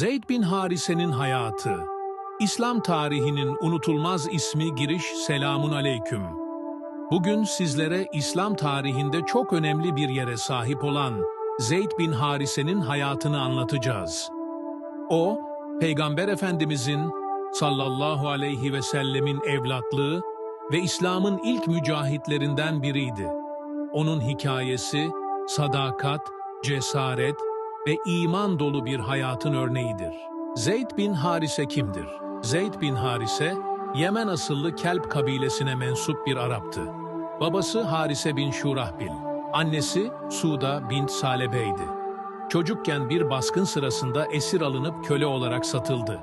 Zeyd bin Harise'nin hayatı İslam tarihinin unutulmaz ismi giriş Selamun Aleyküm. Bugün sizlere İslam tarihinde çok önemli bir yere sahip olan Zeyd bin Harise'nin hayatını anlatacağız. O, Peygamber Efendimizin sallallahu aleyhi ve sellemin evlatlığı ve İslam'ın ilk mücahitlerinden biriydi. Onun hikayesi, sadakat, cesaret ve iman dolu bir hayatın örneğidir. Zeyd bin Harise kimdir? Zeyd bin Harise, Yemen asıllı Kelp kabilesine mensup bir Arap'tı. Babası Harise bin Şurahbil, annesi Suda bint Salebe'ydi. Çocukken bir baskın sırasında esir alınıp köle olarak satıldı.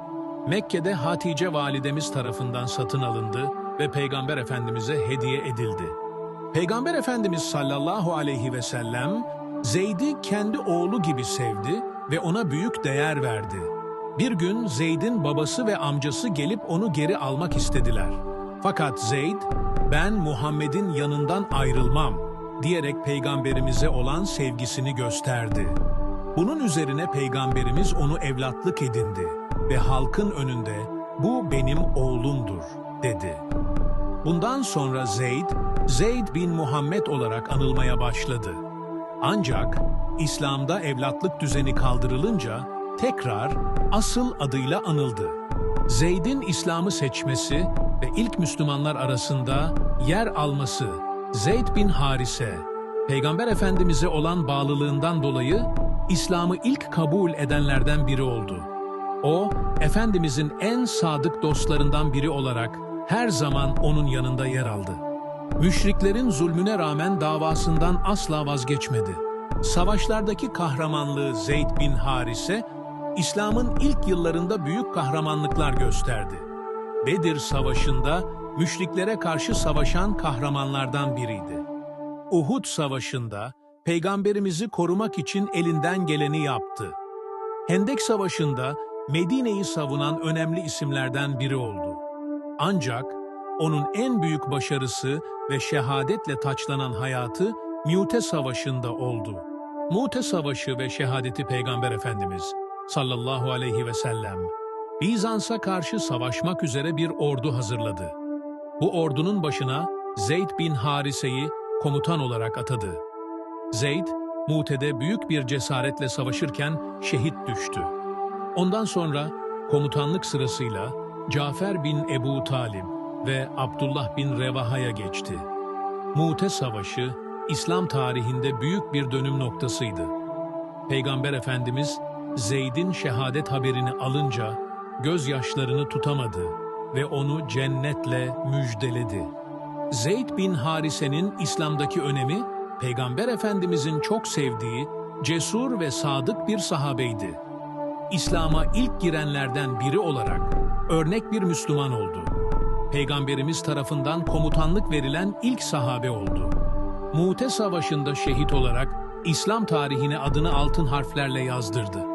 Mekke'de Hatice validemiz tarafından satın alındı ve Peygamber Efendimiz'e hediye edildi. Peygamber Efendimiz sallallahu aleyhi ve sellem Zeyd'i kendi oğlu gibi sevdi ve ona büyük değer verdi. Bir gün Zeyd'in babası ve amcası gelip onu geri almak istediler. Fakat Zeyd, ben Muhammed'in yanından ayrılmam diyerek peygamberimize olan sevgisini gösterdi. Bunun üzerine peygamberimiz onu evlatlık edindi ve halkın önünde bu benim oğlumdur dedi. Bundan sonra Zeyd, Zeyd bin Muhammed olarak anılmaya başladı. Ancak İslam'da evlatlık düzeni kaldırılınca tekrar asıl adıyla anıldı. Zeyd'in İslam'ı seçmesi ve ilk Müslümanlar arasında yer alması Zeyd bin Harise, Peygamber Efendimiz'e olan bağlılığından dolayı İslam'ı ilk kabul edenlerden biri oldu. O, Efendimiz'in en sadık dostlarından biri olarak her zaman onun yanında yer aldı. Müşriklerin zulmüne rağmen davasından asla vazgeçmedi. Savaşlardaki kahramanlığı Zeyd bin Harise, İslam'ın ilk yıllarında büyük kahramanlıklar gösterdi. Bedir Savaşı'nda müşriklere karşı savaşan kahramanlardan biriydi. Uhud Savaşı'nda peygamberimizi korumak için elinden geleni yaptı. Hendek Savaşı'nda Medine'yi savunan önemli isimlerden biri oldu. Ancak onun en büyük başarısı ve şehadetle taçlanan hayatı Mute Savaşı'nda oldu. Mute Savaşı ve şehadeti Peygamber Efendimiz sallallahu aleyhi ve sellem Bizans'a karşı savaşmak üzere bir ordu hazırladı. Bu ordunun başına Zeyd bin Harise'yi komutan olarak atadı. Zeyd, Mute'de büyük bir cesaretle savaşırken şehit düştü. Ondan sonra komutanlık sırasıyla Cafer bin Ebu Talib ve Abdullah bin Revaha'ya geçti. Mute Savaşı, İslam tarihinde büyük bir dönüm noktasıydı. Peygamber Efendimiz, Zeyd'in şehadet haberini alınca gözyaşlarını tutamadı ve onu cennetle müjdeledi. Zeyd bin Harise'nin İslam'daki önemi, Peygamber Efendimizin çok sevdiği, cesur ve sadık bir sahabeydi. İslam'a ilk girenlerden biri olarak örnek bir Müslüman oldu. Peygamberimiz tarafından komutanlık verilen ilk sahabe oldu. Mu'te Savaşı'nda şehit olarak İslam tarihine adını altın harflerle yazdırdı.